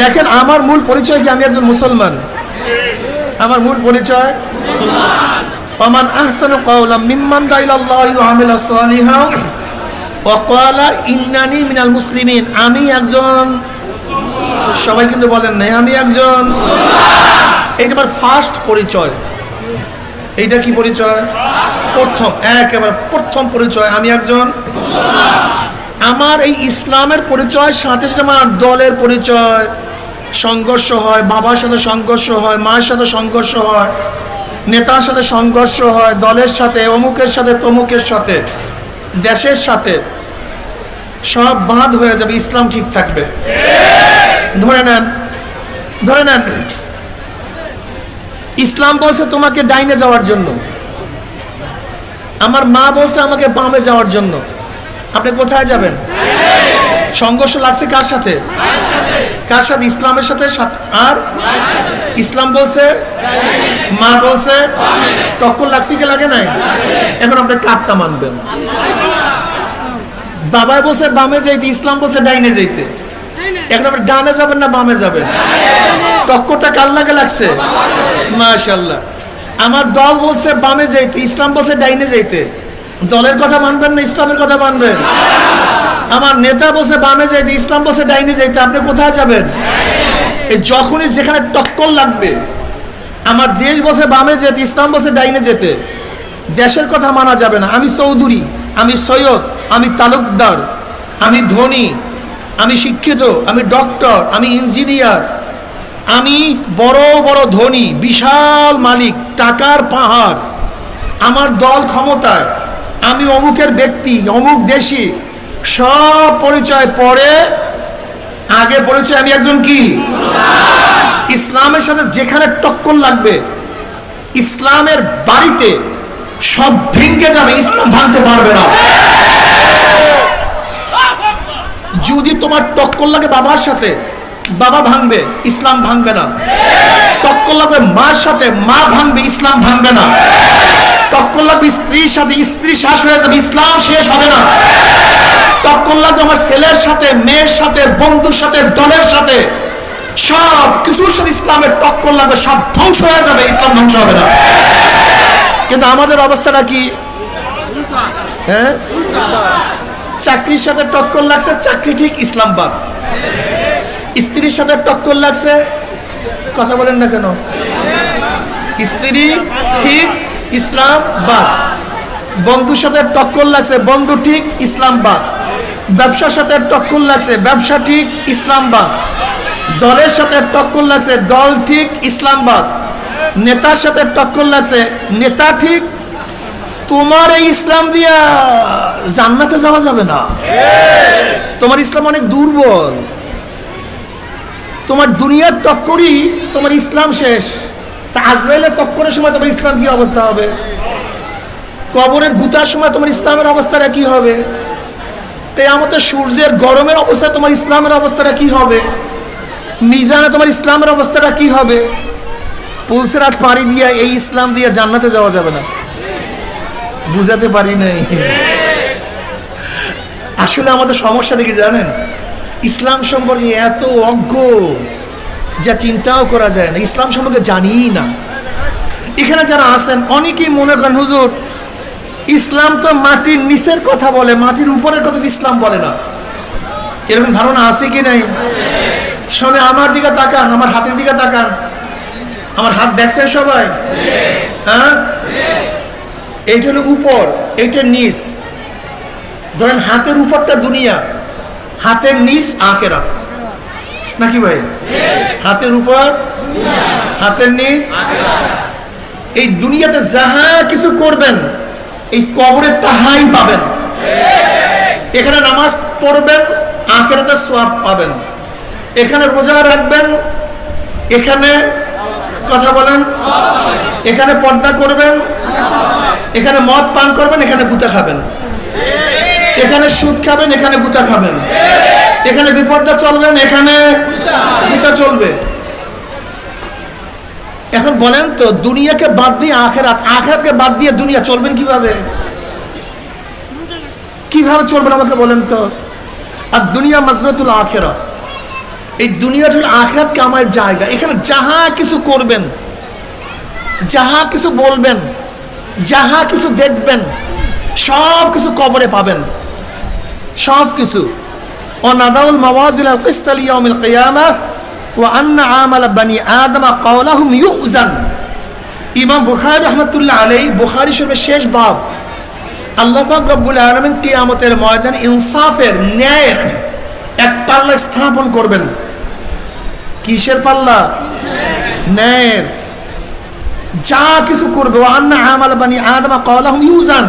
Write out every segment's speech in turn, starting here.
দেখেন, আমার মূল পরিচয় কি? আমি একজন মুসলমান। আমার মূল পরিচয়? ওমান আহসানু কাওলাম, মিম্মান দাইলাল্লাহি ওয়া আমিলা সালিহা ওয়া ক্বালা ইন্নানি মিনাল মুসলিমিন। আমি একজন সবাই কিন্তু বলেন নাই, আমি একজন। এইটা আমার ফার্স্ট পরিচয়, এইটা কি পরিচয়? প্রথম, একেবারে প্রথম পরিচয়, আমি একজন। আমার এই ইসলামের পরিচয়, সাথে সাথে আমার দলের পরিচয়, সংঘর্ষ হয়, বাবার সাথে সংঘর্ষ হয়, মায়ের সাথে সংঘর্ষ হয়, নেতার সাথে সংঘর্ষ হয়, দলের সাথে, অমুকের সাথে, তমুকের সাথে, দেশের সাথে, সব বাঁধ হয়ে যাবে, ইসলাম ঠিক থাকবে। ধরে নেন ধরে নেন, ইসলাম বলছে তোমাকে ডাইনে যাওয়ার জন্য। আমার মা বলছে আমাকে বামে যাওয়ার জন্য। আপনি কোথায় যাবেন? সংঘর্ষ লাগছে কার সাথে? কার সাথে? ইসলামের সাথে আর? ইসলাম বলছে মা বলছে, টক্কর লাগছে কি লাগে নাই? এখন আপনি কাটটা মানবেন। বাবা বলছে, বামে যাইতে, ইসলাম বলছে, ডাইনে যাইতে। এখন আপনি ডানে যাবেন না বামে যাবেন? টক্করটা কার লাগে লাগছে? মাশাল্লাহ আমার দল বলছে, বামে যাইতে, ইসলাম বলছে, ডাইনে যাইতে। দলের কথা মানবেন না, ইসলামের কথা মানবেন। আমার নেতা বলছে, বামে যাইতে, ইসলাম বলছে, ডাইনে যাইতে, আপনি কোথায় যাবেন? যখনই যেখানে টক্কর লাগবে, আমার দেশ বসে বামে যেতে, ইসলাম বসে ডাইনে যেতে, দেশের কথা মানা যাবে না। আমি চৌধুরী, আমি সৈয়দ, আমি তালুকদার, আমি ধনী, আমি শিক্ষিত, আমি ডক্টর, আমি ইঞ্জিনিয়ার, আমি বড় বড় ধনী, বিশাল মালিক, টাকার পাহাড়, আমার দল ক্ষমতায়। আমি অমুকের ব্যক্তি, অমুক দেশি। সব পরিচয় পরে, আগে পরিচয় আমি একজন কি? ইসলামের সাথে যেখানে টক্কর লাগবে, ইসলামের বাড়িতে সব ভেঙে যাবে, ইসলাম ভাঙতে পারবে না। যদি তোমার টক্কর লাগে বাবার সাথে বাবা ভাঙবে, ইসলাম ভাঙবে না। টক্কর লাগবে মার সাথে, মা ভাঙবে, ইসলাম ভাঙবে না। টক্কর লাগবে স্ত্রীর সাথে, স্ত্রী শ্বাস হয়ে যাবে, ইসলাম শেষ হবে না। টক্কর লাগবে আমার ছেলের সাথে, মেয়ের সাথে, বন্ধুর সাথে, দলের সাথে। সব কিছুর সাথে ইসলামের টক্কর লাগবে, সব ধ্বংস হয়ে যাবে, ইসলাম ধ্বংস হবে না। কিন্তু আমাদের অবস্থাটা কি? হ্যাঁ? চাকরির সাথে টক্কর লাগছে, চাকরি ঠিক ইসলামবাদ স্ত্রীর সাথে টক্কর লাগছে? কথা বলেন না কেন? স্ত্রী, ঠিক, ইসলামবাদ। বন্ধুর সাথে টক্কর লাগছে, বন্ধু ঠিক, ইসলামবাদ। ব্যবসার সাথে টক্কর লাগছে, ব্যবসা ঠিক, ইসলামবাদ। দলের সাথে টক্কর লাগছে, দল ঠিক, ইসলামবাদ। নেতার সাথে টক্কর লাগছে, নেতা ঠিক। তোমার এই ইসলাম দিয়া জান্নাতে যাওয়া যাবে না। তোমার ইসলাম অনেক দুর্বল। তোমার দুনিয়ার টক্করই তোমার ইসলাম শেষ। তা আজরাইলের টক্করের সময় তোমার ইসলাম কি অবস্থা হবে? কবরের গুতার সময় তোমার ইসলামের অবস্থাটা কি হবে? আমাদের সূর্যের গরমের অবস্থায় তোমার ইসলামের অবস্থাটা কি হবে? মিজানে তোমার ইসলামের অবস্থাটা কি হবে? পুলসেরাত পাড়ি দিয়া এই ইসলাম দিয়ে জান্নাতে যাওয়া যাবে না। বুঝাতে পারি নাই। আসলে আমাদের সমস্যা দেখি জানেন? ইসলাম সম্পর্কে এত অজ্ঞ যা চিন্তাও করা যায় না, ইসলাম সম্পর্কে জানিই না। এখানে যারা আছেন, অনেকেই মনে করেন, হুজুর, ইসলাম তো মাটির নিচের কথা বলে, মাটির উপরের কথা ইসলাম বলে না। এরকম ধারণা আছে কি নাই? সবে আমার দিকে তাকান, আমার হাতের দিকে তাকান। আমার হাত দেখছেন সবাই? হ্যাঁ? এইটা হলো উপর, এইটা নিচ। ধরেন হাতের উপরটা দুনিয়া। হাতের নিচ আখেরা। নাকি ভাই? হাতের উপর, হাতের নিচ। এই দুনিয়াতে যাহা কিছু করবেন, এই কবরে তাহাই পাবেন। এখানে নামাজ পড়বেন, আখেরাতে সোয়াব পাবেন। এখানে রোজা রাখবেন, এখানে কথা বলেন, এখানে পর্দা করবেন, এখানে মদ পান করবেন, এখানে গুতা খাবেন। এখানে সুদ খাবেন, এখানে গুতা খাবেন। এখানে বিপদটা চলবেন এখানে গুতা চলবে। এখন বলেন তো, দুনিয়াকে বাদ দিয়ে আখেরাত, আখেরাতকে বাদ দিয়ে দুনিয়া চলবেন কীভাবে? কীভাবে চলবেন আমাকে বলেন তো? আর দুনিয়া মজরতুল আখেরা এই দুনিয়াটা হলো আখরাত কামার জায়গা। এখানে যাহা কিছু করবেন, যাহা কিছু বলবেন, যাহা কিছু দেখবেন, সব কিছু কবরে পাবেন। সব কিছু। অনাদাউল মাওয়াজিল কিস্তাল ইয়াউমিল কিয়ামা ওয়া আন্না আমাল বানি আদম কাওলাহুম ইউজান। ইমাম বুখারী রাহমাতুল্লাহ আলাইহি, বুখারী শরীফের শেষ বাব। আল্লাহ পাক রব্বুল ময়দান ইনসাফের ন্যায়ের এক পাল্লা স্থাপন করবেন। কিসের পাল্লা? ন্যায়ের। যা কিছু করবে আন্না আমাল বানি আদম কাওলাহুম ইউজান।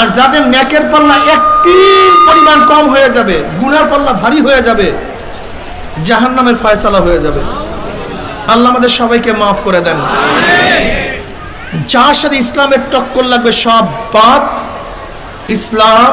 আর যাদের ন্যাকের পাল্লা একটি পরিমাণ কম হয়ে যাবে, গুনার পাল্লা ভারী হয়ে যাবে জাহান নামের ফয়সালা হয়ে যাবে। আল্লাহ আমাদের সবাইকে মাফ করে দেন। যার সাথে ইসলামের টক্কর লাগবে সব বাদ। ইসলাম